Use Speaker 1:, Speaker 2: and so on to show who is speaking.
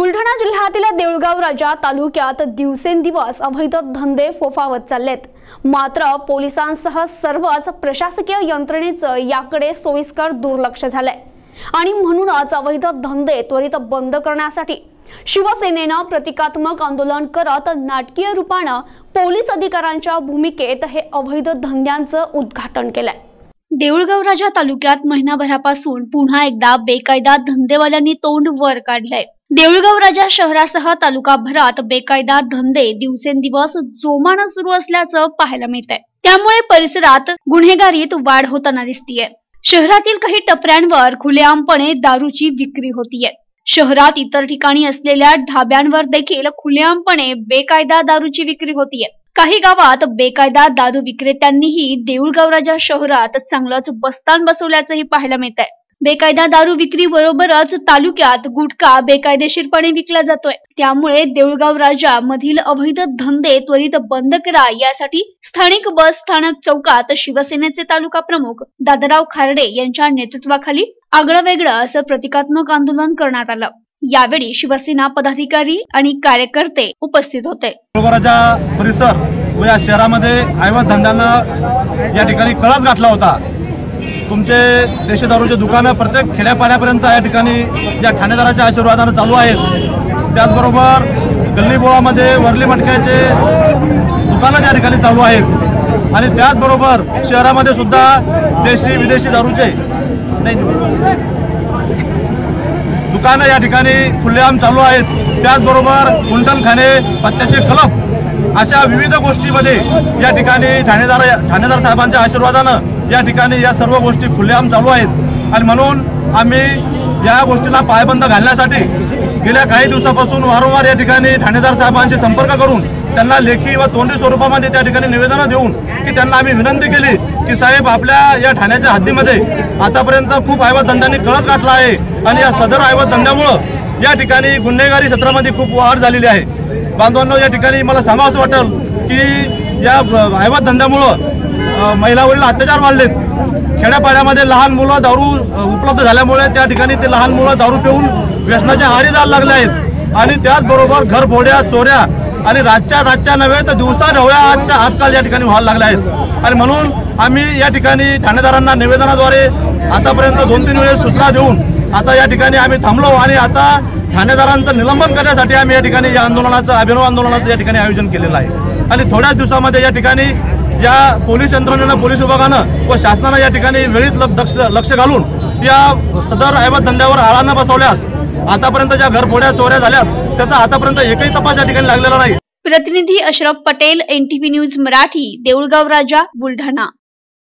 Speaker 1: बुलढाणा जिल्ह्यातील देऊळगाव राजा तालुक्यात दिवसेंदिवस अवैध धंदे फोफावत चाललेत. मात्र पोलिसांसह सर्वच प्रशासकीय यंत्रणेचं याकडे सोयीस्कर दुर्लक्ष झालंय. आणि म्हणूनच अवैध धंदे त्वरित बंद करण्यासाठी शिवसेनेनं प्रतिकात्मक आंदोलन करत नाटकीय रूपानं पोलीस अधिकाऱ्यांच्या भूमिकेत हे अवैध धंद्यांचं उद्घाटन केलंय. देऊळगाव राजा तालुक्यात महिनाभरापासून पुन्हा एकदा बेकायदा धंदेवाल्यांनी तोंड वर काढलंय. देऊळगाव राजा शहरासह तालुकाभरात बेकायदा धंदे दिवसेंदिवस जोमानं सुरू असल्याचं पाहायला मिळत आहे त्यामुळे परिसरात गुन्हेगारीत वाढ होताना दिसतीये. शहरातील काही टपऱ्यांवर खुलेआमपणे दारूची विक्री होतीये. शहरात इतर ठिकाणी असलेल्या ढाब्यांवर देखील खुलेआमपणे बेकायदा दारूची विक्री होतीये. काही गावात बेकायदा दारू विक्रेत्यांनीही देऊळगाव राजा शहरात चांगलंच बस्तान बसवल्याचंही पाहायला मिळत आहे बेकायदा दारू विक्री बरोबरच तालुक्यात गुटखा बेकायदेशीरपणे विकला जातोय. त्यामुळे देऊळगाव राजा मधील अवैध धंदे त्वरित बंद करा यासाठी स्थानिक बस स्थानक चौकात शिवसेनेचे तालुका प्रमुख दादाराव खारडे यांच्या नेतृत्वाखाली आगळं वेगळं असं प्रतिकात्मक आंदोलन करण्यात आलं. यावेळी शिवसेना पदाधिकारी आणि कार्यकर्ते उपस्थित होते.
Speaker 2: परिसर व या शहरामध्ये ऐवत धंद्यांना या ठिकाणी कळस घातला होता. तुमचे देशी दारूचे दुकानं प्रत्येक खेड्यापाड्यापर्यंत या ठिकाणी या ठाणेदाराच्या आशीर्वादानं चालू आहेत. त्याचबरोबर गल्लीबोळामध्ये वरली मटक्याचे दुकानं त्या ठिकाणी चालू आहेत. आणि त्याचबरोबर शहरामध्ये सुद्धा देशी विदेशी दारूचे नाही. दुकानं या ठिकाणी खुलेआम चालू आहेत. त्याचबरोबर कुंटलखाने पत्त्याचे क्लब अशा विविध गोष्टीमध्ये या ठिकाणी ठाणेदार ठाणेदार साहेबांच्या आशीर्वादानं या ठिकाणी या सर्व गोष्टी खुलेआम चालू आहेत. आणि म्हणून आम्ही या गोष्टीला पायबंद घालण्यासाठी गेल्या काही दिवसापासून वारंवार या ठिकाणी ठाणेदार साहेबांशी संपर्क करून त्यांना लेखी व तोंडी स्वरूपामध्ये त्या ठिकाणी निवेदनं देऊन की त्यांना आम्ही विनंती केली की साहेब आपल्या या ठाण्याच्या हद्दीमध्ये आतापर्यंत खूप ऐवत धंद्यांनी कळस गाठला आहे आणि या सदर ऐवत धंद्यामुळं या ठिकाणी गुन्हेगारी क्षेत्रामध्ये खूप वाढ झालेली आहे. बांधवांनो या ठिकाणी मला सांगावंच वाटेल की या ऐवत धंद्यामुळं महिलावरील अत्याचार वाढलेत. खेड्यापाड्यामध्ये लहान मुलं दारू उपलब्ध झाल्यामुळे त्या ठिकाणी ते लहान मुलं दारू पिऊन व्यसनाच्या आहारी जायला लागले आहेत. आणि त्याचबरोबर घरफोड्या चोऱ्या आणि रातच्या रातच्या नव्हे तर दिवसा ढवळ्या आजच्या आजकाल या ठिकाणी व्हायला लागल्या आहेत. आणि म्हणून आम्ही या ठिकाणी ठाणेदारांना निवेदनाद्वारे आतापर्यंत दोन तीन वेळेस सूचना देऊन आता या ठिकाणी आम्ही थांबलो आणि आता ठाणेदारांचं निलंबन करण्यासाठी आम्ही या ठिकाणी या आंदोलनाचं अभिनव आंदोलनाचं या ठिकाणी आयोजन केलेलं आहे. आणि थोड्याच दिवसामध्ये या ठिकाणी या पोलीस यंत्रणेनं पोलीस विभागानं व शासनानं या ठिकाणी वेळीत लक्ष लक्ष घालून या सदर ऐवत धंद्यावर आळा न बसवल्यास आतापर्यंत ज्या घरफोड्या चोऱ्या झाल्यात त्याचा आतापर्यंत एकही तपास या ठिकाणी लागलेला नाही.
Speaker 1: प्रतिनिधी अशरफ पटेल एनटीव्ही न्यूज मराठी देऊळगाव राजा बुलढाणा.